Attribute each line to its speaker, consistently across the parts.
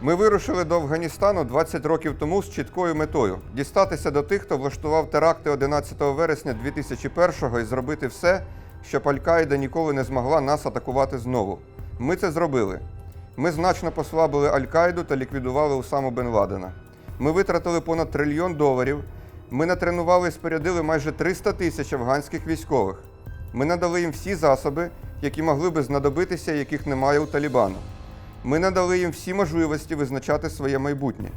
Speaker 1: Ми вирушили до Афганістану 20 років тому з чіткою метою дістатися до тих, хто влаштував теракти 11 вересня 2001-го і зробити все, щоб Аль-Каїда ніколи не змогла нас атакувати знову. Ми це зробили. Ми значно послабили Аль-Каїду та ліквідували Усаму Бен Ладена. Ми витратили понад трильйон доларів. Ми натренували і спорядили майже 300 тисяч афганських військових. Ми надали їм всі засоби, які могли би знадобитися, яких немає у Талібану. Ми надали їм всі можливості визначати своє майбутнє.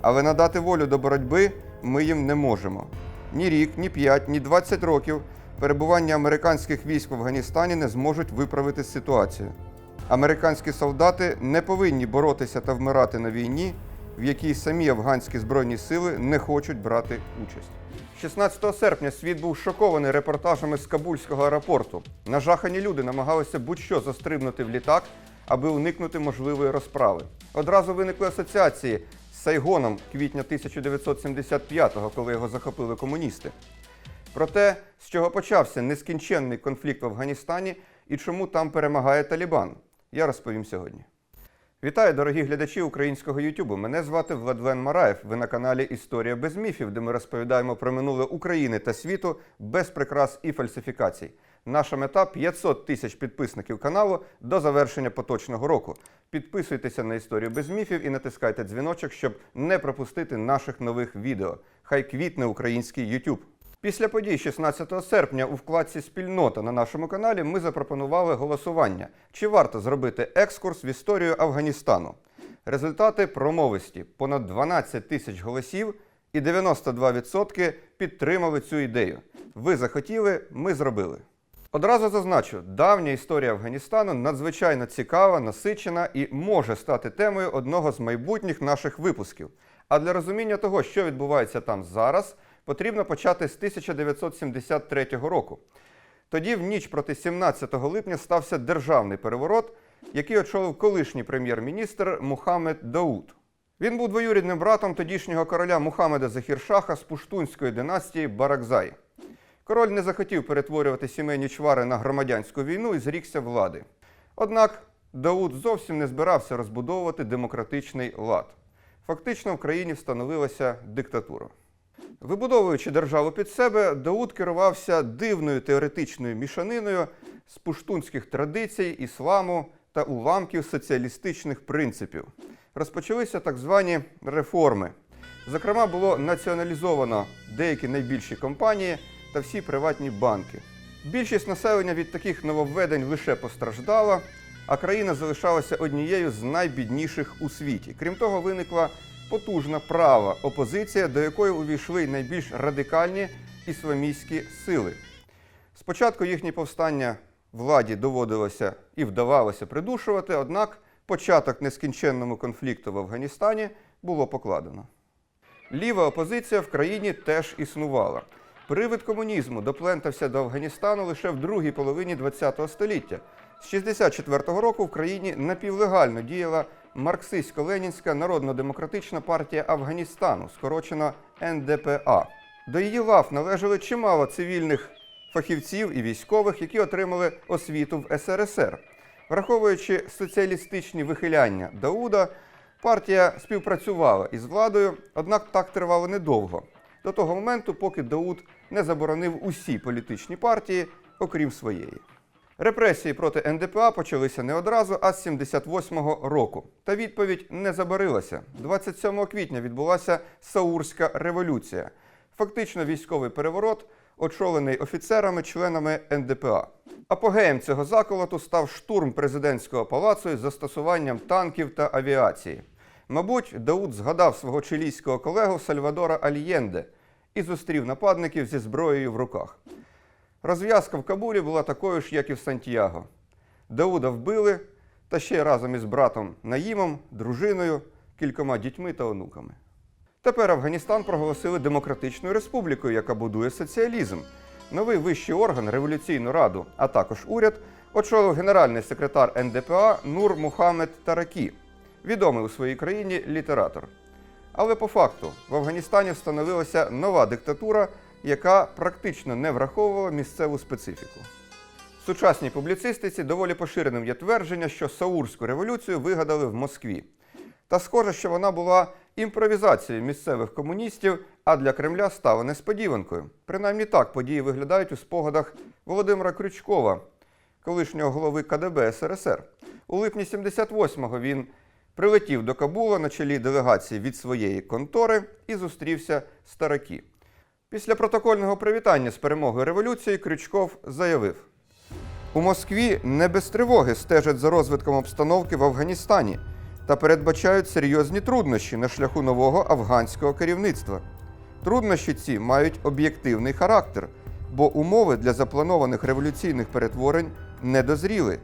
Speaker 1: Але надати волю до боротьби ми їм не можемо. Ні рік, ні 5, ні 20 років перебування американських військ в Афганістані не зможуть виправити ситуацію. Американські солдати не повинні боротися та вмирати на війні, в якій самі афганські збройні сили не хочуть брати участь. 16 серпня світ був шокований репортажами з Кабульського аеропорту. Нажахані люди намагалися будь-що застрибнути в літак, аби уникнути можливої розправи. Одразу виникли асоціації з Сайгоном квітня 1975-го, коли його захопили комуністи. Про те, з чого почався нескінченний конфлікт в Афганістані і чому там перемагає Талібан, я розповім сьогодні. Вітаю, дорогі глядачі українського Ютубу. Мене звати Владлен Мараєв. Ви на каналі Історія без міфів, де ми розповідаємо про минуле України та світу без прикрас і фальсифікацій. Наша мета 500 тисяч підписників каналу до завершення поточного року. Підписуйтеся на історію без міфів і натискайте дзвіночок, щоб не пропустити наших нових відео. Хай квітне український YouTube. Після подій 16 серпня у вкладці Спільнота на нашому каналі ми запропонували голосування, чи варто зробити екскурс в історію Афганістану. Результати промовисті понад 12 тисяч голосів і 92% підтримали цю ідею. Ви захотіли, ми зробили. Одразу зазначу, давня історія Афганістану надзвичайно цікава, насичена і може стати темою одного з майбутніх наших випусків. А для розуміння того, що відбувається там зараз, потрібно почати з 1973 року. Тоді, в ніч проти 17 липня, стався державний переворот, який очолив колишній прем'єр-міністр Мухаммед Дауд. Він був двоюрідним братом тодішнього короля Мухаммеда Захіршаха з пуштунської династії Баракзай. Король не захотів перетворювати сімейні чвари на громадянську війну і зрікся влади. Однак Дауд зовсім не збирався розбудовувати демократичний лад. Фактично в країні встановилася диктатура. Вибудовуючи державу під себе, Дауд керувався дивною теоретичною мішаниною з пуштунських традицій, ісламу та уламків соціалістичних принципів. Розпочалися так звані реформи. Зокрема, було націоналізовано деякі найбільші компанії та всі приватні банки. Більшість населення від таких нововведень лише постраждала, а країна залишалася однією з найбідніших у світі. Крім того, виникла потужна права опозиція, до якої увійшли найбільш радикальні ісламістські сили. Спочатку їхні повстання владі доводилося і вдавалося придушувати, однак початок нескінченному конфлікту в Афганістані було покладено. Ліва опозиція в країні теж існувала. Привид комунізму доплентався до Афганістану лише в другій половині ХХ століття. З 64-го року в країні напівлегально діяла марксистсько-ленінська народно-демократична партія Афганістану, скорочено НДПА. До її лав належали чимало цивільних фахівців і військових, які отримали освіту в СРСР. Враховуючи соціалістичні вихиляння Дауда, партія співпрацювала із владою, однак так тривало недовго. До того моменту, поки Дауд не заборонив усі політичні партії, окрім своєї. Репресії проти НДПА почалися не одразу, а з 78-го року. Та відповідь не забарилася. 27 квітня відбулася Саурська революція. Фактично військовий переворот, очолений офіцерами, членами НДПА. Апогеєм цього заколоту став штурм президентського палацу із застосуванням танків та авіації. Мабуть, Дауд згадав свого чилійського колегу Сальвадора Альєнде і зустрів нападників зі зброєю в руках. Розв'язка в Кабулі була такою ж, як і в Сантьяго. Дауда вбили, та ще разом із братом Наїмом, дружиною, кількома дітьми та онуками. Тепер Афганістан проголосили демократичною республікою, яка будує соціалізм. Новий вищий орган революційну раду, а також уряд, очолив генеральний секретар НДПА Нур Мухаммед Таракі, відомий у своїй країні літератор. Але по факту в Афганістані встановилася нова диктатура, яка практично не враховувала місцеву специфіку. В сучасній публіцистиці доволі поширеним є твердження, що Саурську революцію вигадали в Москві. Та схоже, що вона була імпровізацією місцевих комуністів, а для Кремля стала несподіванкою. Принаймні так події виглядають у спогадах Володимира Крючкова, колишнього голови КДБ СРСР. У липні 78-го він прилетів до Кабула на чолі делегації від своєї контори і зустрівся з Таракі. Після протокольного привітання з перемогою революції Крючков заявив: у Москві не без тривоги стежать за розвитком обстановки в Афганістані та передбачають серйозні труднощі на шляху нового афганського керівництва. Труднощі ці мають об'єктивний характер, бо умови для запланованих революційних перетворень не дозріли,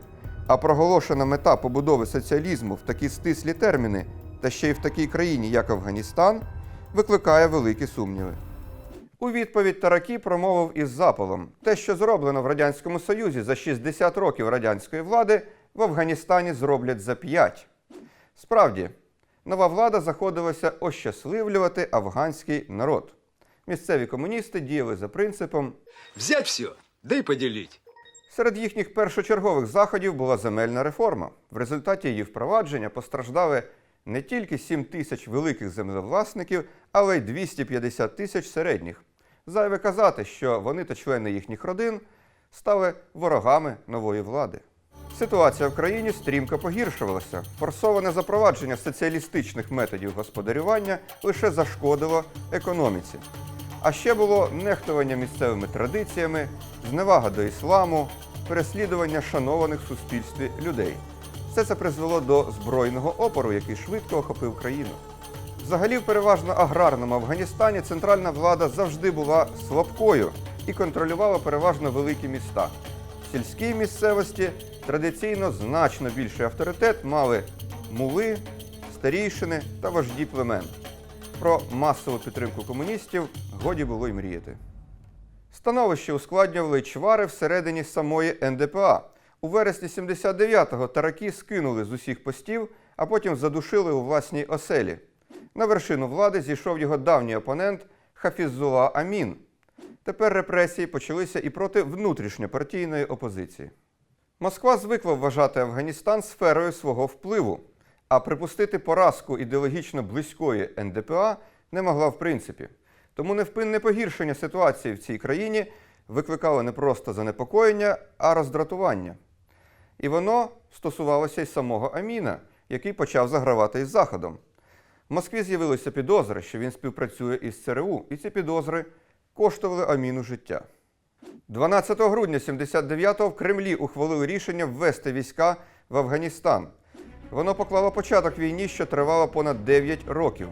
Speaker 1: а проголошена мета побудови соціалізму в такі стислі терміни та ще й в такій країні, як Афганістан, викликає великі сумніви. У відповідь Таракі промовив із запалом: те, що зроблено в Радянському Союзі за 60 років радянської влади, в Афганістані зроблять за 5. Справді, нова влада заходилася ощасливлювати афганський народ. Місцеві комуністи діяли за принципом
Speaker 2: Взять все, да и поделить.
Speaker 1: Серед їхніх першочергових заходів була земельна реформа. В результаті її впровадження постраждали не тільки 7 тисяч великих землевласників, але й 250 тисяч середніх. Зайве казати, що вони та члени їхніх родин стали ворогами нової влади. Ситуація в країні стрімко погіршувалася. Форсоване запровадження соціалістичних методів господарювання лише зашкодило економіці. А ще було нехтування місцевими традиціями, зневага до ісламу, переслідування шанованих в суспільстві людей. Все це призвело до збройного опору, який швидко охопив країну. Взагалі, в переважно аграрному Афганістані центральна влада завжди була слабкою і контролювала переважно великі міста. В сільській місцевості традиційно значно більший авторитет мали мули, старійшини та вожді племен. Про масову підтримку комуністів годі було й мріяти. Становище ускладнювали чвари всередині самої НДПА. У вересні 79-го тараки скинули з усіх постів, а потім задушили у власній оселі. На вершину влади зійшов його давній опонент Хафізула Амін. Тепер репресії почалися і проти внутрішньопартійної опозиції. Москва звикла вважати Афганістан сферою свого впливу, а припустити поразку ідеологічно близької НДПА не могла в принципі. Тому невпинне погіршення ситуації в цій країні викликало не просто занепокоєння, а роздратування. І воно стосувалося й самого Аміна, який почав загравати із Заходом. В Москві з'явилися підозри, що він співпрацює із ЦРУ, і ці підозри коштували Аміну життя. 12 грудня 79-го в Кремлі ухвалили рішення ввести війська в Афганістан. Воно поклало початок війні, що тривала понад 9 років.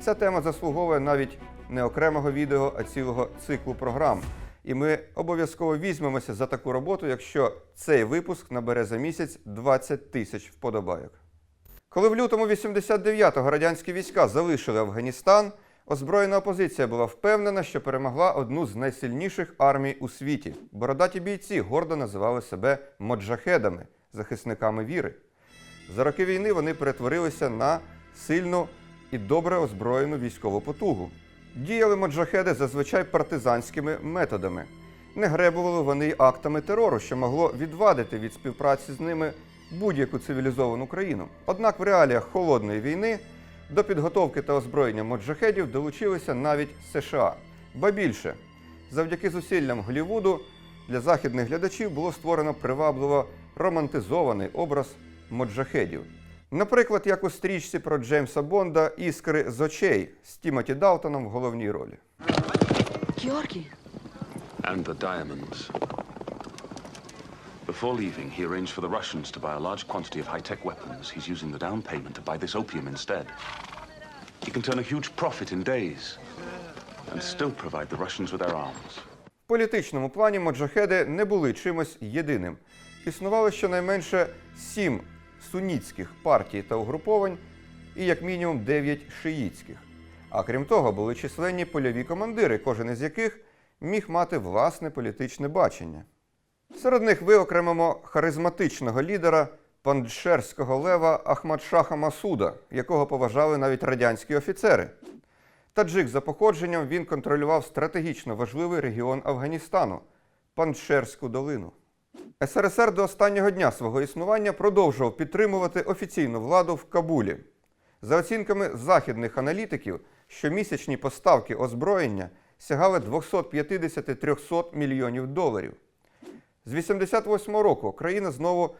Speaker 1: Ця тема заслуговує навіть не окремого відео, а цілого циклу програм. І ми обов'язково візьмемося за таку роботу, якщо цей випуск набере за місяць 20 тисяч вподобайок. Коли в лютому 89-го радянські війська залишили Афганістан, озброєна опозиція була впевнена, що перемогла одну з найсильніших армій у світі. Бородаті бійці гордо називали себе моджахедами, захисниками віри. За роки війни вони перетворилися на сильну і добре озброєну військову потугу. Діяли моджахеди зазвичай партизанськими методами. Не гребували вони й актами терору, що могло відвадити від співпраці з ними будь-яку цивілізовану країну. Однак в реаліях холодної війни до підготовки та озброєння моджахедів долучилися навіть США. Ба більше, завдяки зусиллям Голлівуду для західних глядачів було створено привабливо романтизований образ моджахедів. Наприклад, як у стрічці про Джеймса Бонда Іскри з очей з Тімоті Далтоном в головній ролі.
Speaker 3: Georgi,
Speaker 4: and the diamonds. Before leaving, he arranged for the Russians to buy a large quantity of high-tech weapons. He's using the down payment to buy this opium instead. He can turn a huge profit in days and still provide the Russians with their arms.
Speaker 1: В політичному плані моджахеди не були чимось єдиним. Існувало щонайменше сім сунітських партій та угруповань і як мінімум дев'ять шиїцьких. А крім того, були численні польові командири, кожен із яких міг мати власне політичне бачення. Серед них виокремимо харизматичного лідера панджшерського лева Ахмадшаха Масуда, якого поважали навіть радянські офіцери. Таджик за походженням він контролював стратегічно важливий регіон Афганістану Панджшерську долину. СРСР до останнього дня свого існування продовжував підтримувати офіційну владу в Кабулі. За оцінками західних аналітиків, щомісячні поставки озброєння сягали 250-300 мільйонів доларів. З 88 року країна знову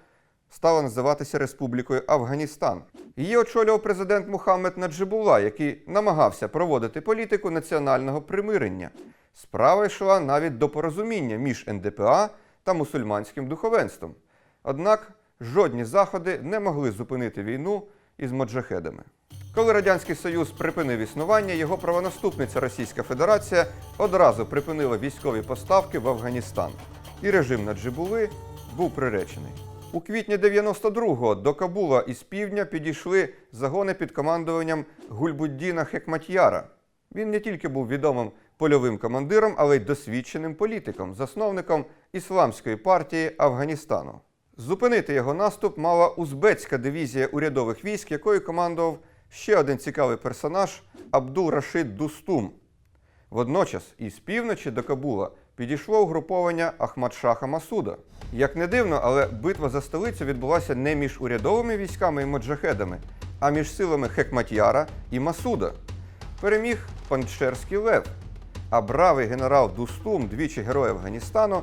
Speaker 1: стала називатися Республікою Афганістан. Її очолював президент Мухаммед Наджибула, який намагався проводити політику національного примирення. Справа йшла навіть до порозуміння між НДПА та мусульманським духовенством. Однак жодні заходи не могли зупинити війну із моджахедами. Коли Радянський Союз припинив існування, його правонаступниця Російська Федерація одразу припинила військові поставки в Афганістан, і режим Наджибули був приречений. У квітні 92-го до Кабула із півдня підійшли загони під командуванням Гульбуддіна Хекматьяра. Він не тільки був відомим польовим командиром, але й досвідченим політиком, засновником Ісламської партії Афганістану. Зупинити його наступ мала узбецька дивізія урядових військ, якою командував ще один цікавий персонаж Абдул Рашид Дустум. Водночас із півночі до Кабула підійшло угруповання Ахмадшаха Масуда. Як не дивно, але битва за столицю відбулася не між урядовими військами і моджахедами, а між силами Хекматьяра і Масуда. Переміг Панчерський Лев, а бравий генерал Дустум, двічі герой Афганістану,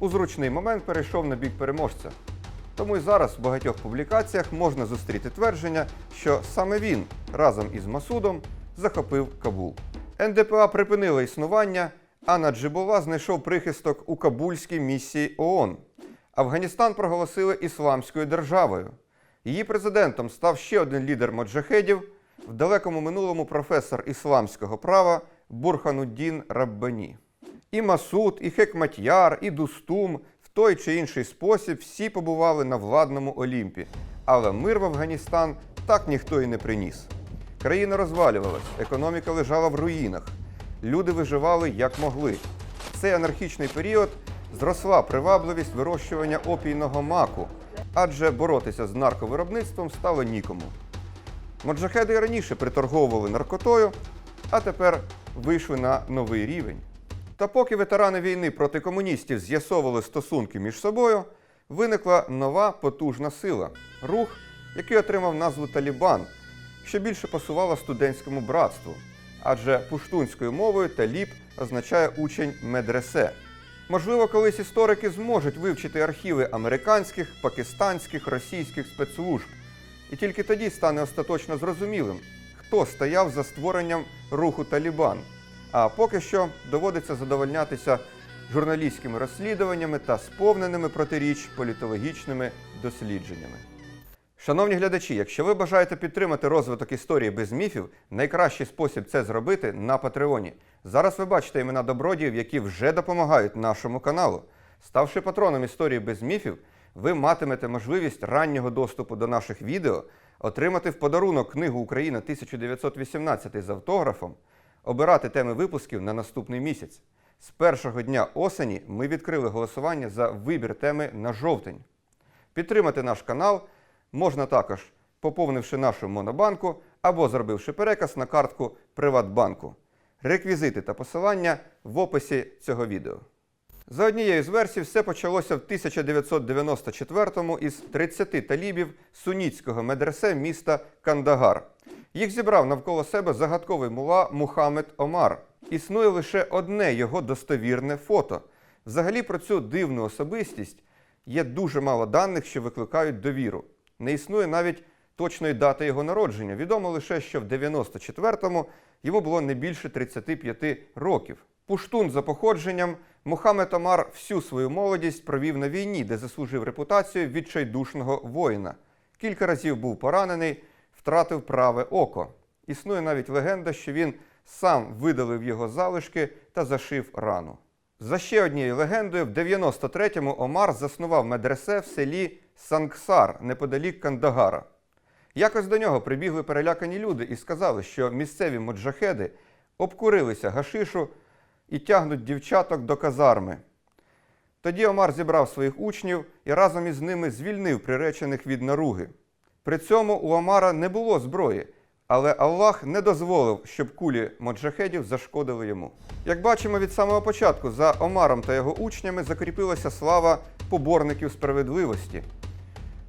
Speaker 1: у зручний момент перейшов на бік переможця. Тому і зараз в багатьох публікаціях можна зустріти твердження, що саме він разом із Масудом захопив Кабул. НДПА припинила існування, а Наджибула знайшов прихисток у Кабульській місії ООН. Афганістан проголосили ісламською державою. Її президентом став ще один лідер моджахедів, в далекому минулому професор ісламського права Бурхануддін Раббані. І Масуд, і Хекматьяр, і Дустум в той чи інший спосіб всі побували на владному Олімпі. Але мир в Афганістан так ніхто і не приніс. Країна розвалювалась, економіка лежала в руїнах. Люди виживали як могли. В цей анархічний період зросла привабливість вирощування опійного маку, адже боротися з нарковиробництвом стало нікому. Моджахеди раніше приторговували наркотою, а тепер вийшли на новий рівень. Та поки ветерани війни проти комуністів з'ясовували стосунки між собою, виникла нова потужна сила рух, який отримав назву Талібан, що більше пасувала студентському братству, адже пуштунською мовою таліб означає учень медресе. Можливо, колись історики зможуть вивчити архіви американських, пакистанських, російських спецслужб, і тільки тоді стане остаточно зрозумілим, хто стояв за створенням руху Талібан. А поки що доводиться задовольнятися журналістськими розслідуваннями та сповненими протиріч політологічними дослідженнями. Шановні глядачі, якщо ви бажаєте підтримати розвиток історії без міфів, найкращий спосіб це зробити на Патреоні. Зараз ви бачите імена добродіїв, які вже допомагають нашому каналу. Ставши патроном історії без міфів, ви матимете можливість раннього доступу до наших відео, отримати в подарунок книгу Україна 1918 з автографом, обирати теми випусків на наступний місяць. З першого дня осені ми відкрили голосування за вибір теми на жовтень. Підтримати наш канал можна також, поповнивши нашу монобанку або зробивши переказ на картку Приватбанку. Реквізити та посилання в описі цього відео. За однією з версій, все почалося в 1994-му із 30 талібів сунітського медресе міста Кандагар. Їх зібрав навколо себе загадковий мула Мухаммед Омар. Існує лише одне його достовірне фото. Взагалі про цю дивну особистість є дуже мало даних, що викликають довіру. Не існує навіть точної дати його народження. Відомо лише, що в 94-му йому було не більше 35 років. Пуштун за походженням Мухаммед Омар всю свою молодість провів на війні, де заслужив репутацію відчайдушного воїна. Кілька разів був поранений, втратив праве око. Існує навіть легенда, що він сам видалив його залишки та зашив рану. За ще однією легендою, в 93-му Омар заснував медресе в селі Сангсар неподалік Кандагара. Якось до нього прибігли перелякані люди і сказали, що місцеві моджахеди обкурилися гашишу і тягнуть дівчаток до казарми. Тоді Омар зібрав своїх учнів і разом із ними звільнив приречених від наруги. При цьому у Омара не було зброї, але Аллах не дозволив, щоб кулі моджахедів зашкодили йому. Як бачимо від самого початку, за Омаром та його учнями закріпилася слава поборників справедливості.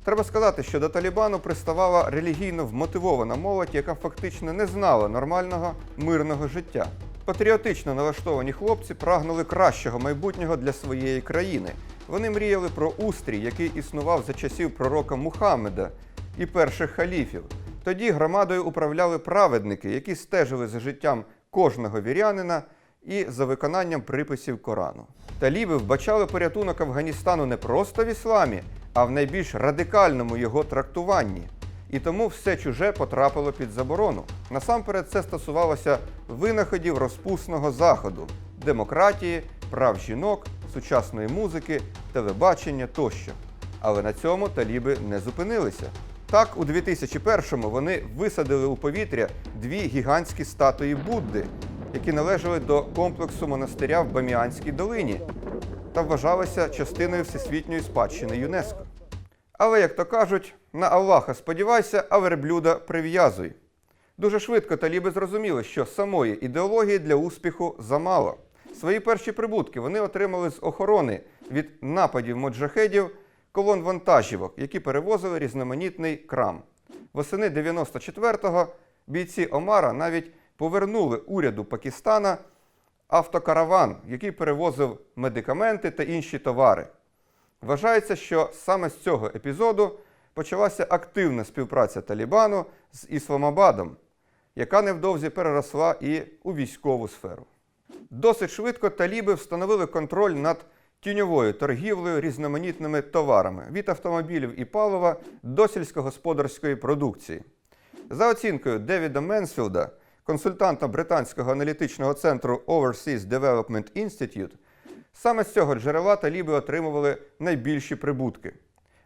Speaker 1: Треба сказати, що до Талібану приставала релігійно вмотивована молодь, яка фактично не знала нормального мирного життя. Патріотично налаштовані хлопці прагнули кращого майбутнього для своєї країни. Вони мріяли про устрій, який існував за часів пророка Мухаммеда і перших халіфів. Тоді громадою управляли праведники, які стежили за життям кожного вірянина і за виконанням приписів Корану. Таліби вбачали порятунок Афганістану не просто в ісламі, а в найбільш радикальному його трактуванні. І тому все чуже потрапило під заборону. Насамперед, це стосувалося винаходів розпусного заходу, демократії, прав жінок, сучасної музики, телебачення тощо. Але на цьому таліби не зупинилися. Так, у 2001-му вони висадили у повітря дві гігантські статуї Будди, які належали до комплексу монастиря в Баміанській долині та вважалися частиною всесвітньої спадщини ЮНЕСКО. Але, як то кажуть, на Аллаха сподівайся, а верблюда прив'язуй. Дуже швидко таліби зрозуміли, що самої ідеології для успіху замало. Свої перші прибутки вони отримали з охорони від нападів моджахедів колон вантажівок, які перевозили різноманітний крам. Восени 94-го бійці Омара навіть повернули уряду Пакистана автокараван, який перевозив медикаменти та інші товари. Вважається, що саме з цього епізоду почалася активна співпраця Талібану з Ісламабадом, яка невдовзі переросла і у військову сферу. Досить швидко таліби встановили контроль над тіньовою торгівлею різноманітними товарами від автомобілів і палива до сільськогосподарської продукції. За оцінкою Девіда Менсфілда, консультанта британського аналітичного центру Overseas Development Institute, саме з цього джерела таліби отримували найбільші прибутки.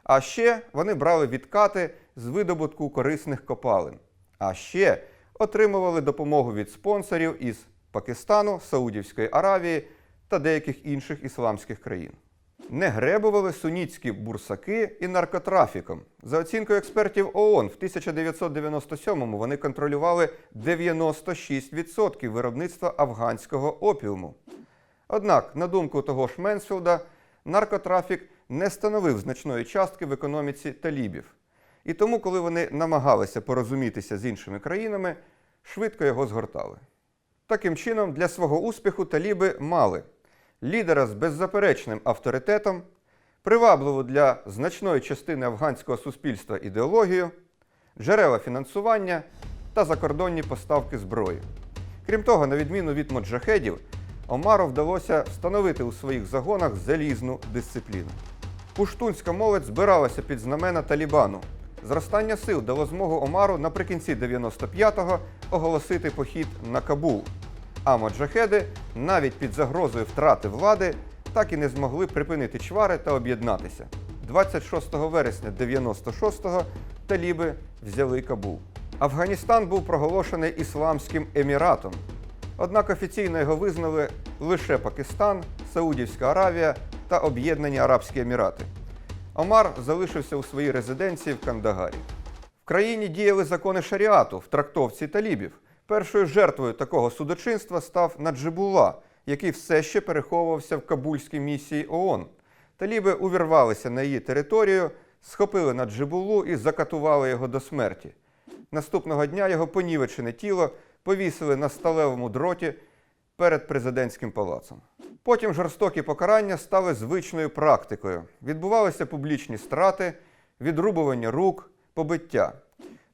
Speaker 1: А ще вони брали відкати з видобутку корисних копалин. А ще отримували допомогу від спонсорів із Пакистану, Саудівської Аравії та деяких інших ісламських країн. Не гребували сунітські бурсаки і наркотрафіком. За оцінкою експертів ООН, в 1997-му вони контролювали 96% виробництва афганського опіуму. Однак, на думку того ж Менсфілда, наркотрафік не становив значної частки в економіці талібів. І тому, коли вони намагалися порозумітися з іншими країнами, швидко його згортали. Таким чином, для свого успіху таліби мали лідера з беззаперечним авторитетом, привабливу для значної частини афганського суспільства ідеологію, джерела фінансування та закордонні поставки зброї. Крім того, на відміну від моджахедів, Омару вдалося встановити у своїх загонах залізну дисципліну. Пуштунська молодь збиралася під знамена Талібану. Зростання сил дало змогу Омару наприкінці 95-го оголосити похід на Кабул. А моджахеди навіть під загрозою втрати влади так і не змогли припинити чвари та об'єднатися. 26 вересня 96-го таліби взяли Кабул. Афганістан був проголошений Ісламським Еміратом. Однак офіційно його визнали лише Пакистан, Саудівська Аравія та Об'єднані Арабські Емірати. Омар залишився у своїй резиденції в Кандагарі. В країні діяли закони шаріату в трактовці талібів. Першою жертвою такого судочинства став Наджибула, який все ще переховувався в кабульській місії ООН. Таліби увірвалися на її територію, схопили Наджибулу і закатували його до смерті. Наступного дня його понівечене тіло повісили на сталевому дроті перед президентським палацом. Потім жорстокі покарання стали звичною практикою. Відбувалися публічні страти, відрубування рук, побиття.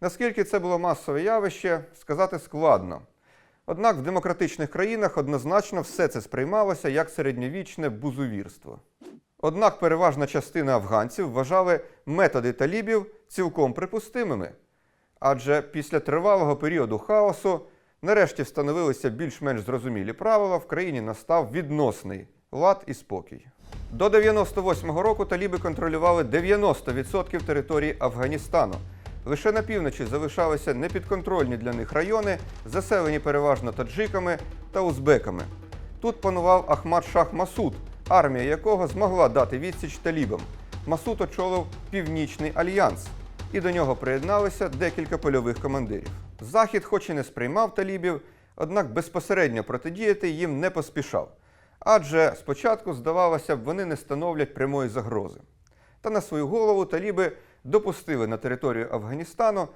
Speaker 1: Наскільки це було масове явище, сказати складно. Однак в демократичних країнах однозначно все це сприймалося як середньовічне бузувірство. Однак переважна частина афганців вважали методи талібів цілком припустимими. Адже після тривалого періоду хаосу нарешті встановилися більш-менш зрозумілі правила, в країні настав відносний лад і спокій. До 98-го року таліби контролювали 90% території Афганістану. Лише на півночі залишалися непідконтрольні для них райони, заселені переважно таджиками та узбеками. Тут панував Ахмад Шах Масуд, армія якого змогла дати відсіч талібам. Масуд очолив Північний альянс, і до нього приєдналися декілька польових командирів. Захід, хоч і не сприймав талібів, однак безпосередньо протидіяти їм не поспішав. Адже спочатку, здавалося б, вони не становлять прямої загрози. Та на свою голову таліби допустили на територію Афганістану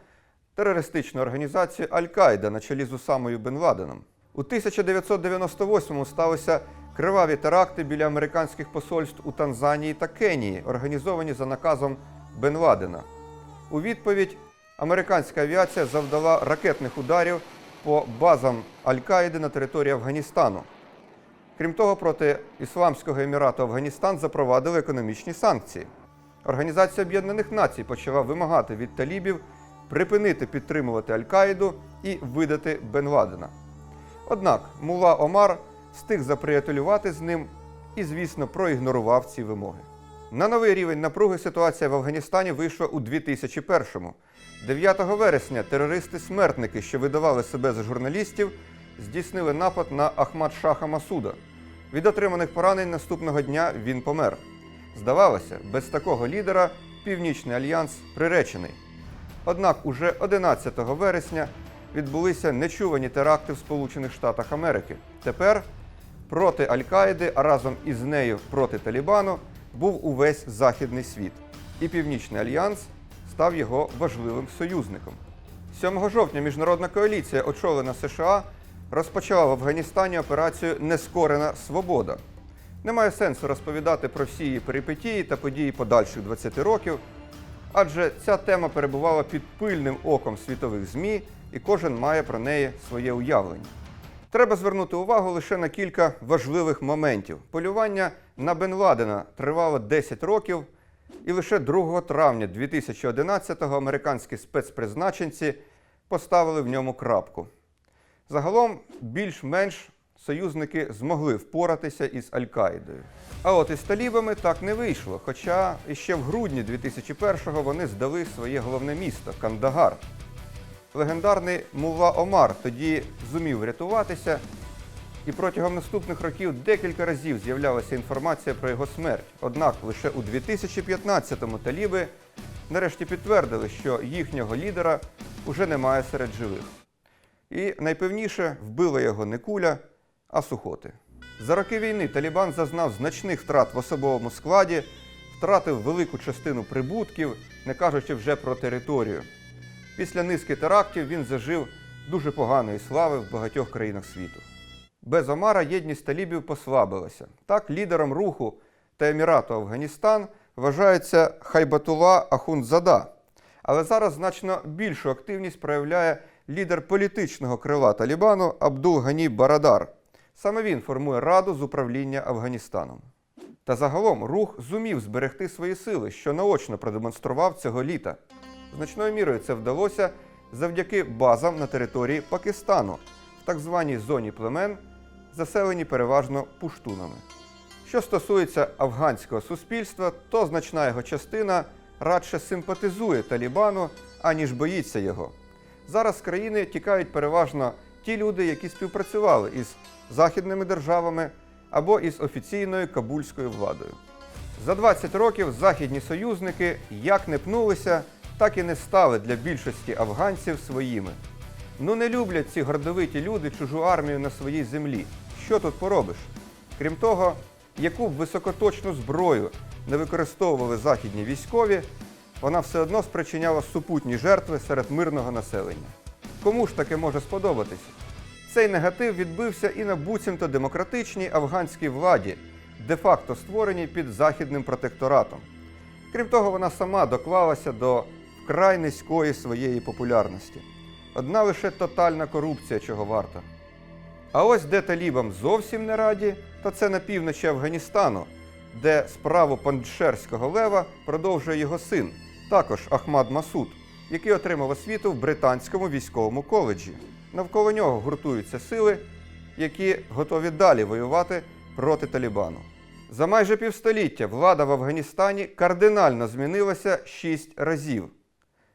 Speaker 1: терористичну організацію Аль-Каїда на чолі з Усамою Бен Ладеном. У 1998-му сталися криваві теракти біля американських посольств у Танзанії та Кенії, організовані за наказом Бен Ладена. У відповідь американська авіація завдала ракетних ударів по базам Аль-Каїди на території Афганістану. Крім того, проти Ісламського Емірату Афганістан запровадили економічні санкції. Організація Об'єднаних Націй почала вимагати від талібів припинити підтримувати Аль-Каїду і видати Бен Ладена. Однак Мула Омар встиг заприятелювати з ним і, звісно, проігнорував ці вимоги. На новий рівень напруги ситуація в Афганістані вийшла у 2001-му. 9 вересня терористи-смертники, що видавали себе за журналістів, здійснили напад на Ахмад Шаха Масуда. Від отриманих поранень наступного дня він помер. Здавалося, без такого лідера Північний альянс приречений. Однак уже 11 вересня відбулися нечувані теракти в Сполучених Штатах Америки. Тепер проти Аль-Каїди, а разом із нею проти Талібану був увесь західний світ. І Північний альянс став його важливим союзником. 7 жовтня міжнародна коаліція, очолена США, розпочала в Афганістані операцію Нескорена свобода. Немає сенсу розповідати про всі її перипетії та події подальших 20 років, адже ця тема перебувала під пильним оком світових ЗМІ, і кожен має про неї своє уявлення. Треба звернути увагу лише на кілька важливих моментів. Полювання на Бен Ладена тривало 10 років, і лише 2 травня 2011-го американські спецпризначенці поставили в ньому крапку. Загалом, більш-менш союзники змогли впоратися із Аль-Каїдою. А от із талібами так не вийшло. Хоча іще в грудні 2001-го вони здали своє головне місто Кандагар. Легендарний Мулла Омар тоді зумів врятуватися, і протягом наступних років декілька разів з'являлася інформація про його смерть. Однак лише у 2015-му таліби нарешті підтвердили, що їхнього лідера уже немає серед живих. І найпевніше вбила його не куля, а сухоти. За роки війни Талібан зазнав значних втрат в особовому складі, втратив велику частину прибутків, не кажучи вже про територію. Після низки терактів він зажив дуже поганої слави в багатьох країнах світу. Без Омара єдність талібів послабилася. Так, лідером руху та Емірату Афганістан вважається Хайбатула Ахундзада. Але зараз значно більшу активність проявляє лідер політичного крила Талібану Абдул Гані Барадар. Саме він формує раду з управління Афганістаном. Та загалом рух зумів зберегти свої сили, що наочно продемонстрував цього літа. Значною мірою це вдалося завдяки базам на території Пакистану, в так званій зоні племен, заселені переважно пуштунами. Що стосується афганського суспільства, то значна його частина радше симпатизує Талібану, аніж боїться його. Зараз з країни тікають переважно ті люди, які співпрацювали із західними державами або із офіційною кабульською владою. За 20 років західні союзники як не пнулися, так і не стали для більшості афганців своїми. Ну не люблять ці гордовиті люди чужу армію на своїй землі. Що тут поробиш? Крім того, яку б високоточну зброю не використовували західні військові, вона все одно спричиняла супутні жертви серед мирного населення. Кому ж таке може сподобатися? Цей негатив відбився і на буцімто демократичній афганській владі, де-факто створеній під західним протекторатом. Крім того, вона сама доклалася до вкрай низької своєї популярності. Одна лише тотальна корупція чого варта. А ось де талібам зовсім не раді, то це на півночі Афганістану, де справу панджшерського лева продовжує його син, також Ахмад Масуд, який отримав освіту в британському військовому коледжі. Навколо нього гуртуються сили, які готові далі воювати проти Талібану. За майже півстоліття влада в Афганістані кардинально змінилася шість разів.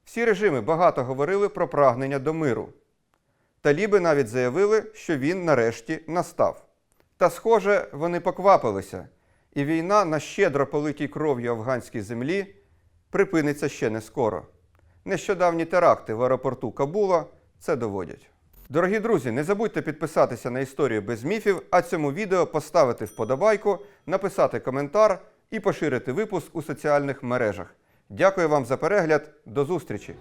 Speaker 1: Всі режими багато говорили про прагнення до миру. Таліби навіть заявили, що він нарешті настав. Та, схоже, вони поквапилися, і війна на щедро политій кров'ю афганській землі припиниться ще не скоро. Нещодавні теракти в аеропорту Кабула це доводять. Дорогі друзі, не забудьте підписатися на історію без міфів, а цьому відео поставити вподобайку, написати коментар і поширити випуск у соціальних мережах. Дякую вам за перегляд. До зустрічі!